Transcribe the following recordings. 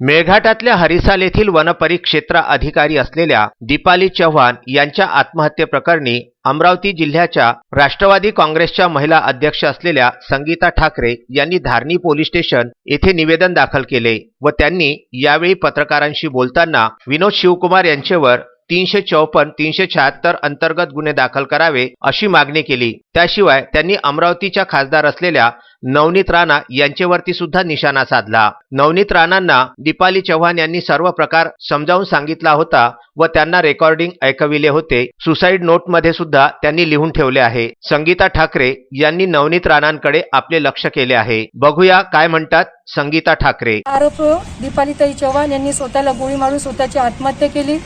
मेळघाटातल्या हरिसाल येथील वनपरिक्षेत्र अधिकारी असलेल्या दीपाली चव्हाण यांच्या आत्महत्येप्रकरणी अमरावती जिल्ह्याच्या राष्ट्रवादी काँग्रेसच्या महिला अध्यक्ष असलेल्या संगीता ठाकरे यांनी धारणी पोलीस स्टेशन येथे निवेदन दाखल केले व त्यांनी यावेळी पत्रकारांशी बोलताना विनोद शिवकुमार यांच्यावर तीनशे चौपन्न तीनशे शहात्तर अंतर्गत गुन्हे दाखल करावे अशी मागणी केली. त्याशिवाय त्यांनी अमरावतीच्या खासदार असलेल्या नवनीत राणा यांच्यावरती सुद्धा निशाणा साधला. नवनीत राणांना दीपाली चव्हाण यांनी सर्व प्रकार समजावून सांगितला होता व त्यांना रेकॉर्डिंग ऐकविले होते. सुसाईड नोटमध्ये सुद्धा त्यांनी लिहून ठेवले आहे. संगीता ठाकरे यांनी नवनीत राणांकडे आपले लक्ष केले आहे. बघूया काय म्हणतात संगीता ठाकरे. आरोप दीपालीताई चव्हाण यांनी स्वतःला गोळी मारून स्वतःची आत्महत्या केली.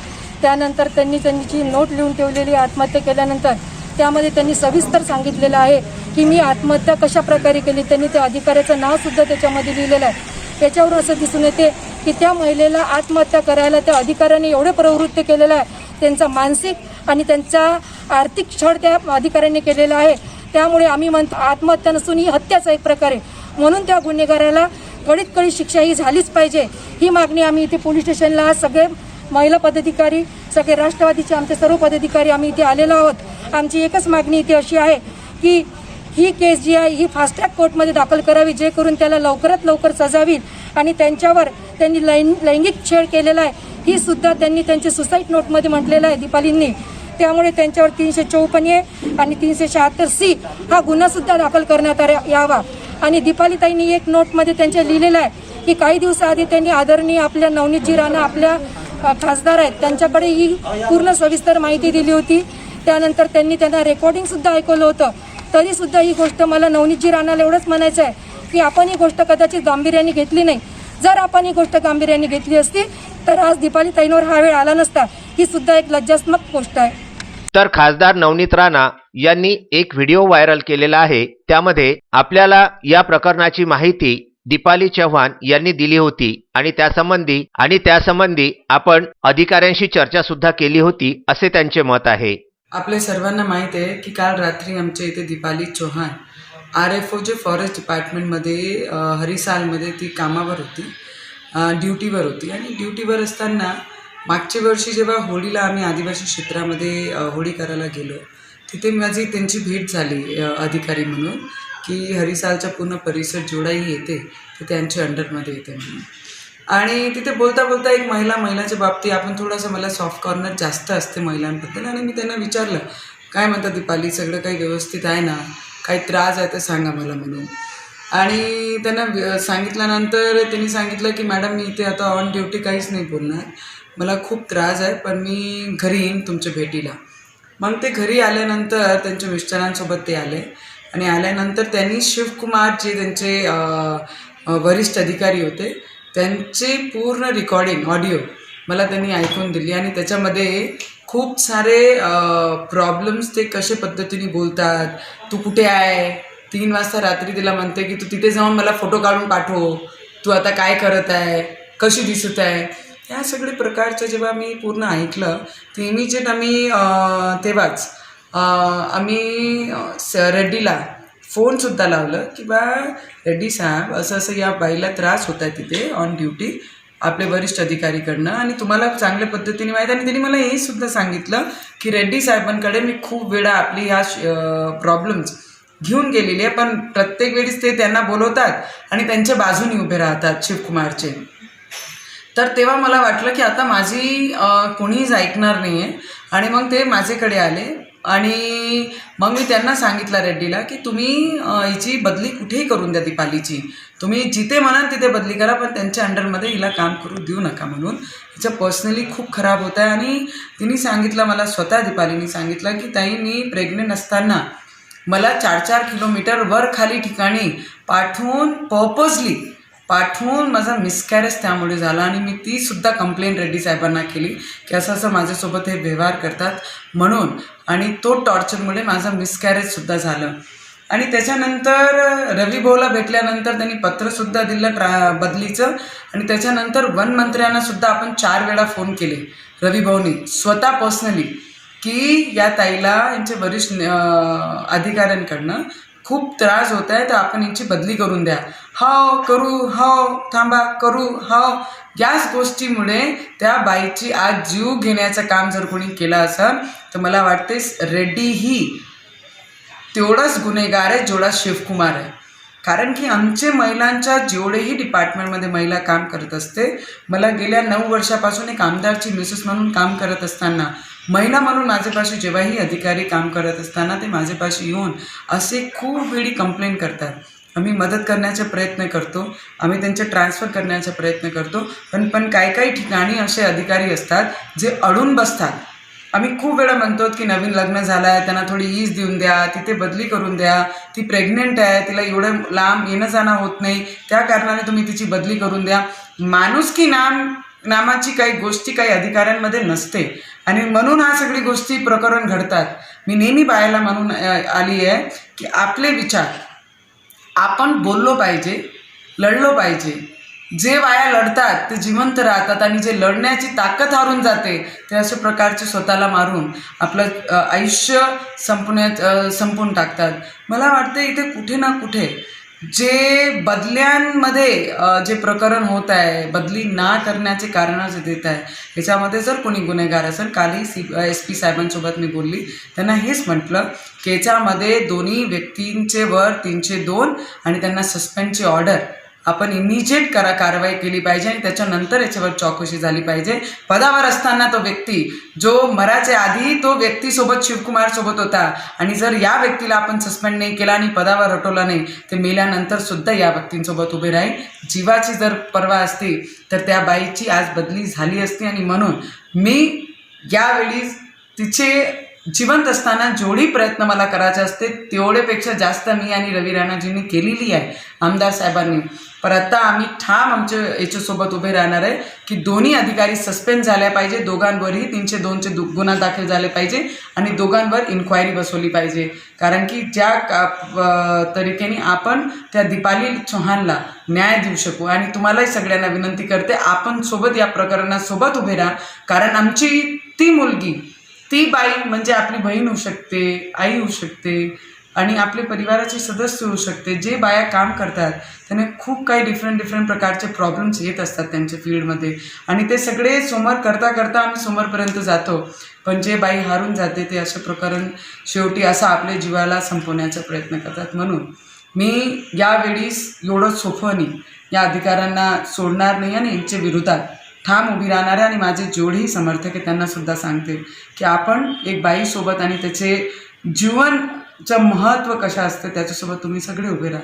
त्यानंतर त्यांनी त्यांची नोट लिहून ठेवलेली आत्महत्या केल्यानंतर त्यामध्ये त्यांनी सविस्तर सांगितलेलं आहे की मी आत्महत्या कशा प्रकारे केली त्यांनी त्या अधिकाऱ्याचं नाव सुद्धा त्याच्यामध्ये लिहिलेलं आहे. याच्यावरून असं दिसून येते की त्या महिलेला आत्महत्या करायला त्या अधिकाऱ्याने एवढे प्रवृत्त केलेलं आहे. त्यांचा मानसिक आणि त्यांचा आर्थिक छळ त्या अधिकाऱ्याने केलेला आहे. त्यामुळे आम्ही म्हणतो आत्महत्या नसून ही हत्याच एक प्रकारे म्हणून त्या गुन्हेगाराला कडीत कडी शिक्षा ही झालीच पाहिजे. ही मागणी आम्ही इथे पोलीस स्टेशनला सगळे महिला पदाधिकारी सगळे राष्ट्रवादीचे आमचे सर्व पदाधिकारी आम्ही इथे आलेलो आहोत. आमची एकच मागणी इथे अशी आहे की ही केस जी आहे ही फास्ट ट्रॅक कोर्टमध्ये दाखल करावी जे करून त्याला लवकरात लवकर सजा होईल आणि त्यांच्यावर त्यांनी लैं लैंगिक छेड केलेला आहे. ही सुद्धा त्यांनी त्यांच्या सुसाईड नोटमध्ये म्हटलेलं आहे दीपालींनी. त्यामुळे त्यांच्यावर तीनशे चौपन्न ए आणि तीनशे शहात्तर सी हा गुन्हासुद्धा दाखल करण्यात आला- यावा. आणि दीपालीताईंनी एक नोटमध्ये त्यांच्या लिहिलेलं आहे की काही दिवसाआधी त्यांनी आदरणीय आपल्या नवनीतजी राणा आपल्या खासदार आहेत. त्यांच्याकडे ही पूर्ण सविस्तर माहिती दिली होती. त्यानंतर त्यांनी त्यांना रेकॉर्डिंग सुद्धा ऐकवलं होतं. तरी सुद्धा ही गोष्ट मला नवनीतजी राणाला एवढंच म्हणायचं आहे की आपण ही गोष्ट कदाचित गांभीर्याने घेतली नाही. जर आपण ही गोष्ट गांभीर्याने घेतली असती तर आज दीपाली ताईंवर हा वेळ आला नसता. ही सुद्धा एक लज्जात्मक गोष्ट आहे. तर खासदार नवनीत राणा यांनी एक व्हिडिओ व्हायरल केलेला आहे. त्यामध्ये आपल्याला या प्रकरणाची माहिती दीपाली चव्हाण यांनी दिली होती आणि त्यासंबंधी आणि त्यासंबंधी आपण अधिकाऱ्यांशी चर्चा सुद्धा केली होती असे त्यांचे मत आहे. आपल्या सर्वांना माहीत आहे की काल रात्री आमच्या इथे Deepali Chauhan R F O जे फॉरेस्ट डिपार्टमेंटमध्ये हरिसालमध्ये ती कामावर होती ड्युटीवर होती. आणि ड्युटीवर असताना मागच्या वर्षी जेव्हा होळीला आम्ही आदिवासी क्षेत्रामध्ये होळी करायला गेलो तिथे माझी त्यांची भेट झाली अधिकारी म्हणून की हरिसालचा पूर्ण परिसर जोडाई येते तर त्यांच्या अंडरमध्ये येते म्हणून. आणि तिथे बोलता बोलता एक महिला महिलाच्या बाबतीत आपण थोडंसं मला सॉफ्ट कॉर्नर जास्त असते महिलांबद्दल. आणि मी त्यांना विचारलं काय म्हणतात दीपाली सगळं काही व्यवस्थित आहे ना? काही त्रास आहे तर सांगा मला म्हणून. आणि त्यांना सांगितल्यानंतर त्यांनी सांगितलं की मॅडम मी इथे आता ऑन ड्युटी काहीच नाही बोलणार. मला खूप त्रास आहे पण मी घरी येईन तुमच्या भेटीला. मग ते घरी आल्यानंतर त्यांच्या मिस्टरांसोबत ते आले. आणि आल्यानंतर त्यांनी शिवकुमार जे त्यांचे वरिष्ठ अधिकारी होते त्यांचे पूर्ण रेकॉर्डिंग ऑडिओ मला त्यांनी ऐकून दिली आणि त्याच्यामध्ये खूप सारे प्रॉब्लेम्स ते कशा पद्धतीने बोलतात तू कुठे आहे? तीन वाजता रात्री तिला म्हणते की तू तिथे जाऊन मला फोटो काढून पाठव. तू आता काय करत आहे? कशी दिसत आहे? या सगळे प्रकारचं जेव्हा मी पूर्ण ऐकलं ते इमिजिएट आम्ही तेव्हाच आम्ही रेड्डीला फोनसुद्धा लावलं की बा रेड्डी साहेब असं असं या बाईला त्रास होत आहे तिथे ऑन ड्युटी आपले वरिष्ठ अधिकारीकडनं. आणि तुम्हाला चांगल्या पद्धतीने माहीत आणि त्यांनी मला हे सुद्धा सांगितलं की रेड्डी साहेबांकडे मी खूप वेळा आपली ह्या प्रॉब्लेम्स घेऊन गेलेली आहे. पण प्रत्येक वेळीस ते त्यांना बोलवतात आणि त्यांच्या बाजूने उभे राहतात शिवकुमारचे. तर तेव्हा मला वाटलं की आता माझी कोणीच ऐकणार नाही आहे आणि मग ते माझ्याकडे आले. आणि मग मी त्यांना सांगितलं रेड्डीला की तुम्ही हिची बदली कुठेही करून द्या दीपालीची. तुम्ही जिथे म्हणाल तिथे बदली करा पण त्यांच्या अंडरमध्ये हिला काम करू देऊ नका म्हणून. हिचं पर्सनली खूप खराब होत आहे आणि तिने सांगितलं मला स्वतः दीपालीने सांगितलं की ताई मी प्रेग्नेंट असताना मला चार चार किलोमीटर वर खाली ठिकाणी पाठवून पर्पजली पाठवून माझा मिसकॅरेज त्यामुळे झाला आणि मी ती सुद्धा कंप्लेंट रेड्डी साहेबांना केली की असं असं माझ्यासोबत हे व्यवहार करतात म्हणून. आणि तो टॉर्चरमुळे माझा मिसकॅरेजसुद्धा झालं. आणि त्याच्यानंतर रवी भाऊला भेटल्यानंतर त्यांनी पत्रसुद्धा दिलं ट्रा बदलीचं. आणि त्याच्यानंतर वन आपण चार वेळा फोन केले रवी भाऊनी स्वतः पर्सनली की या ताईला यांचे वरिष्ठ अधिकाऱ्यांकडनं खूप त्रास होत आहे तर आपण यांची बदली करून द्या. हो करू हाव थांबा करू हाव याच गोष्टीमुळे त्या बाईची आज जीव घेण्याचं काम जर कोणी केलं असेल तर मला वाटते रेड्डी ही तेवढाच गुन्हेगार आहे जेवढा शिवकुमार आहे. कारण की आमचे महिलांच्या जेवढेही डिपार्टमेंटमध्ये महिला काम करत असते मला गेल्या नऊ वर्षापासून एक आमदारची मिसेस म्हणून काम करत असताना महिला म्हणून माझ्यापाशी जेव्हाही अधिकारी काम करत असताना ते माझ्यापाशी येऊन असे खूप वेळी कंप्लेंट करतात. आम्ही मदत करण्याचा प्रयत्न करतो. आम्ही त्यांचे ट्रान्सफर करण्याचा प्रयत्न करतो. पण पण काही काही ठिकाणी असे अधिकारी असतात जे अडून बसतात. आम्ही खूप वेळा म्हणतो की नवीन लग्न झालं आहे त्यांना थोडी ईज देऊन द्या तिथे बदली करून द्या. ती प्रेग्नेंट आहे तिला एवढं लांब येणं जाणं होत नाही. त्या कारणाने तुम्ही तिची बदली करून द्या. माणूस की नाम नामाची काही गोष्टी काही अधिकाऱ्यांमध्ये नसते. आणि म्हणून हा सगळी गोष्टी प्रकरण घडतात. मी नेहमी बायाला म्हणून आली आहे की आपले विचार आपण बोललो पाहिजे लढलो पाहिजे. जे वाया लढतात ते जिवंत राहतात आणि जे लढण्याची ताकद हारून जाते ते अशा प्रकारचे स्वतःला मारून आपलं आयुष्य संपण्यात संपून टाकतात. मला वाटते इथे कुठे ना कुठे जे बदल्यांमध्ये जे प्रकरण होत आहे बदली ना करण्याचे कारणं जे देत आहे ह्याच्यामध्ये जर कोणी गुन्हेगार असेल कालही सी एस पी साहेबांसोबत मी बोलली त्यांना हेच म्हटलं की याच्यामध्ये दोन्ही व्यक्तींचे वर तीनशे दोन आणि त्यांना सस्पेंडची ऑर्डर आपण इमिजिएट करा कारवाई केली पाहिजे आणि त्याच्यानंतर याच्यावर चौकशी झाली पाहिजे. पदावर असताना तो व्यक्ती जो मराच्या आधी तो व्यक्तीसोबत शिवकुमारसोबत होता. आणि जर या व्यक्तीला आपण सस्पेंड नाही केला आणि पदावर हटवला नाही ते मेल्यानंतर सुद्धा या व्यक्तींसोबत उभे राहील. जीवाची जर पर्वा असती तर त्या बाईची आज बदली झाली असती. आणि म्हणून मी यावेळी तिचे जिवंत असताना जेवढी प्रयत्न मला करायचे असते तेवढेपेक्षा जास्त मी आणि रवी राणाजींनी केलेली आहे आमदार साहेबांनी. पर आता आम्ही ठाम आमच्या याच्यासोबत उभे राहणार आहे की दोन्ही अधिकारी सस्पेंड झाल्या पाहिजे दोघांवरही तीनशे दोनचे दु गुन्हा दाखल झाले पाहिजे आणि दोघांवर इन्क्वायरी बसवली पाहिजे. कारण की ज्या का तरीकेने आपण त्या दीपाली चौहानला न्याय देऊ शकू आणि तुम्हालाही सगळ्यांना विनंती करते आपण सोबत या प्रकरणासोबत उभे राहा. कारण आमची ती मुलगी ती बाई म्हणजे आपली बहीण होऊ शकते आई होऊ शकते आणि आपले परिवाराचे सदस्य होऊ शकते. जे बाया काम करतात त्यांना खूप काही डिफरंट डिफरंट प्रकारचे प्रॉब्लेम्स येत असतात त्यांच्या फील्डमध्ये आणि ते सगळे समोर करता करता आम्ही समोरपर्यंत जातो. पण जे बाई हारून जाते ते असं प्रकरण शेवटी असं आपल्या जीवाला संपवण्याचा प्रयत्न करतात. म्हणून मी यावेळीस एवढं सोफनी या अधिकाऱ्यांना सोडणार नाही आणि यांच्या विरोधात ठाम उभी राहणारे आणि माझे जेवढेही समर्थक आहे त्यांना सुद्धा सांगते की आपण एक बाईसोबत आणि त्याचे जीवनचं महत्त्व कशा असतं त्याच्यासोबत तुम्ही सगळे उभे राहा.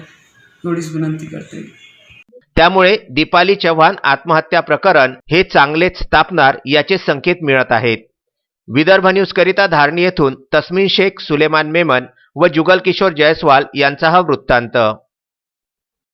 एवढीच विनंती करते. त्यामुळे दीपाली चव्हाण आत्महत्या प्रकरण हे चांगलेच तापणार याचे संकेत मिळत आहेत. विदर्भ न्यूजकरिता धारणी येथून तस्मिन शेख सुलेमान मेमन व जुगल किशोर जयस्वाल यांचा हा वृत्तांत.